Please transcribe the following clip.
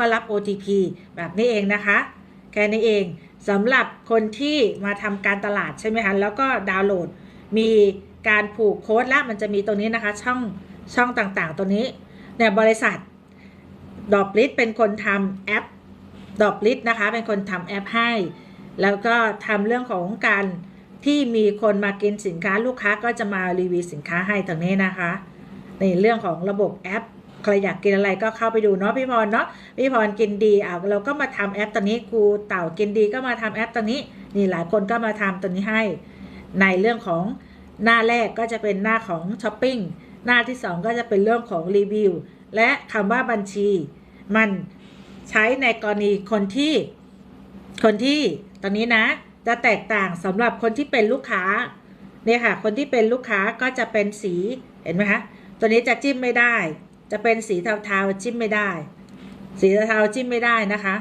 ก็รับ OTP แบบนี้เองนะคะ แค่นี้เองสำหรับคนที่มาทำการตลาดใช่ไหมคะแล้วก็ดาวน์โหลดมีการผูกโค้ดแล้วมันจะมีตรงนี้นะคะ ช่องช่องต่างๆ ตัวนี้เนี่ยบริษัทดอบลิสเป็นคนทำแอปดอบลิสนะคะ เป็นคนทำแอปให้ แล้วก็ทำเรื่องของการที่มีคนมากินสินค้าลูกค้าก็จะมารีวิวสินค้าให้ตรงนี้นะคะในเรื่องของระบบแอป ใครอยากกินอะไรก็เข้าไปดูเนาะพี่พรเนาะพี่พรกินดีอะเราก็มาทำแอปตัวนี้ครูเต่ากินดีก็มาทำแอปตัวนี้ นี่หลายคนก็มาทำตัวนี้ให้ ในเรื่องของหน้าแรกก็จะเป็นหน้าของช้อปปิ้งหน้าที่ 2 ก็จะเป็นเรื่องของรีวิวและคำว่าบัญชี มันใช้ในกรณีคนที่คนที่ตอนนี้นะ จะแตกต่างสำหรับคนที่เป็นลูกค้าเนี่ยค่ะ คนที่เป็นลูกค้าก็จะเป็นสีเห็นไหมคะตัวนี้จะจิ้มไม่ได้ จะเป็นสีเทาๆจิ้มไม่ได้ สีเทาๆจิ้มไม่ได้นะคะ